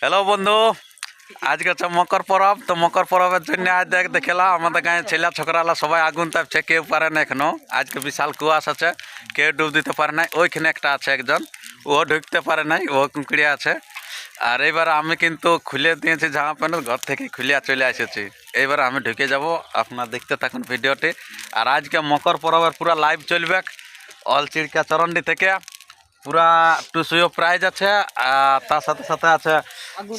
Hello বন্ধু। আজকে হচ্ছে মকর পরব। তো মকর পরবের জন্য আজ দেখ দেখেলা আমাদের গায়ে ছেলে, ছোকরালা সবাই আগুন তাপছে কেউ পারে না এখনও। আজকে বিশাল কুয়াশ আছে, কেউ ডুব দিতে পারে নাই। ওইখানে একটা আছে একজন, ও ঢুকতে পারে নাই, ও কুঁকড়িয়ে আছে। আর এইবার আমি কিন্তু খুলে দিয়েছি জামা প্যান্ট ঘর থেকে খুলে চলে এসেছি। এইবার আমি ঢুকে যাব, আপনার দেখতে থাকুন ভিডিওটি। আর আজকে মকর পরবের পুরো লাইভ চলবে। অল চিড়কা চরণডি থেকে পুরা টুসুও প্রাইজ আছে, আর তার সাথে সাথে আছে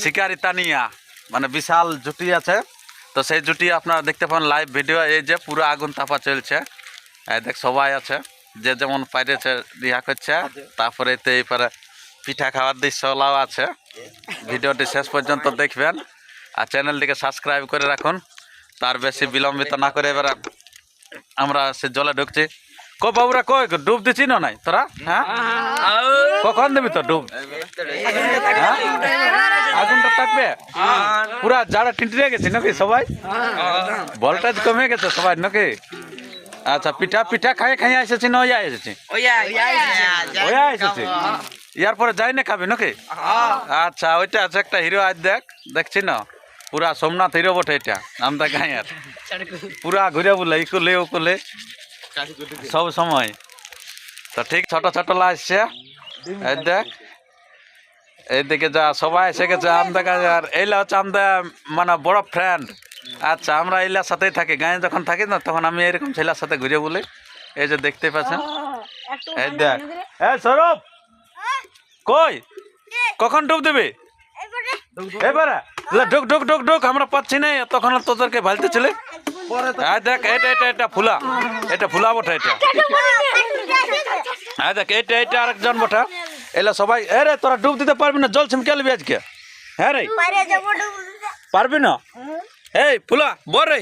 শিকারি তানিয়া। মানে বিশাল জুটি আছে। তো সেই জুটি আপনারা দেখতে পান লাইভ ভিডিও এই যে পুরো আগুন তাপা চলছে। দেখ, সবাই আছে, যে যেমন পাইরেছে ইয়া করছে, তারপরে এতে এইপারে পিঠা খাওয়ার দৃশ্যলাও আছে। ভিডিওটি শেষ পর্যন্ত দেখবেন, আর চ্যানেলটিকে সাবস্ক্রাইব করে রাখুন। তার বেশি বিলম্বিত না করে এবার আমরা সে জলে ঢুকছি। কো বাবুরা কই? ডুব দিচ্ছি না নাই? তোরা? হ্যাঁ? কখন দিবি তো ডুব? হ্যাঁ? আগুনটা থাকবে? পুরা যারা টিন্টিয়ে গেছে নাকি সবাই? ভোল্টেজ কমে গেছে সবাই নাকি? আচ্ছা পিঠা পিঠা খাই খাই এসেছি না ওয়া এসেছি? ওয়া এসেছি? ইয়ার পরে যাই না খাবি নাকি? আচ্ছা ওইটা আছে একটা হিরো আজ দেখ দেখছি না? পুরা সোমনাথ হিরো বটে এটা আমদা গাঁয়ের। পুরা ঘুরে বলে ইকুলে উকুলে সব সময়। তো ঠিক ছোট ছোট লাগছে এই দেখ। এইদিকে যা সবাই এসে গেছে আমাদের কাছে আর এইলা হচ্ছে আমাদের মানে বড় ফ্রেন্ড আচ্ছা আমরা এইলার সাথেই থাকি। গায়ে যখন থাকি না তখন আমি এরকম ছেলের সাথে ঘুরে বলি। এই যে দেখতে পাচ্ছেন। এই দেখ। এই সৌরভ! কই? কখন ডুব দিবি? এবারে। ঢুক ঢুক ঢুক ঢুক। আমরা পাচ্ছি না তখন তোদেরকে ভালতে চলে দেখ ফুলা। ফুলা বটে হ্যাঁ দেখ আরেকজন বটে। সবাই, এ রে, তোরা ডুব দিতে পারবি না, জল ছিমকে নিবি আজকে। হ্যাঁ রে। পারবি না? এই, ফুলা, বল রে।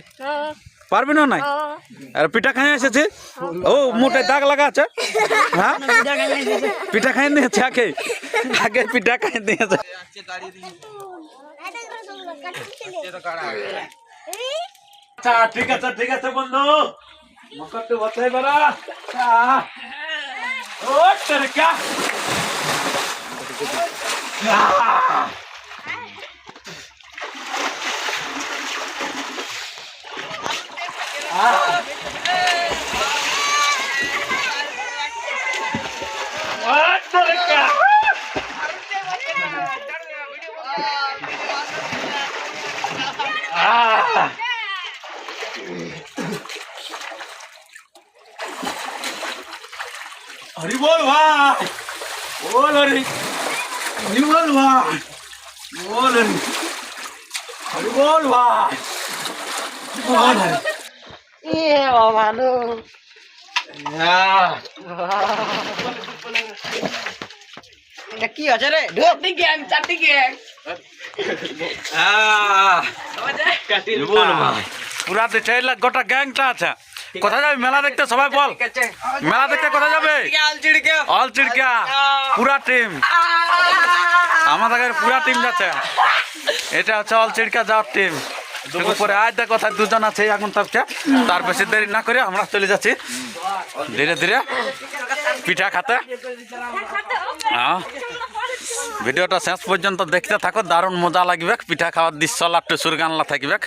পারবি না নাই? আর পিঠা খাই এসেছি? ও মুখে দাগ লাগা আছে। হ্যাঁ? পিঠা খাই নিয়েছে আগে। আগে পিঠা খাই নিয়েছে আচ্ছা ঠিক আছে ঠিক আছে বন্ধু। মকট্টু বসাই বড়। ও তেরকা। Ah! হরি বল ভাই। বল হরি হরি বল ভাই। বল হরি হরি বল ভাই। বল হরি এটা কি আছে রে? ঢোক দিকে আমি চারটি গিয়ে পুরা গোটা গ্যাংটা আছে। কোথায় যাবে? মেলা দেখতে সবাই বল। মেলা দেখতে কোথায় যাবে? অল চিড়কা পুরা টিম। আমাদের পুরা টিম যাচ্ছে। এটা হচ্ছে অল চিড়কা যাওয়ার টিম পরে আজ দেখ কোথায় দুজন আছে এখন তাপছে তার বেশি দেরি না করে আমরা চলে যাচ্ছি। ধীরে ধীরে। পিঠা খাতে। হ্যাঁ। ভিডিওটা শেষ পর্যন্ত দেখতে থাকো। দারুণ মজা লাগবে। পিঠা খাওয়ার দৃশ্য লাট্টু সুরগানলা থাকবে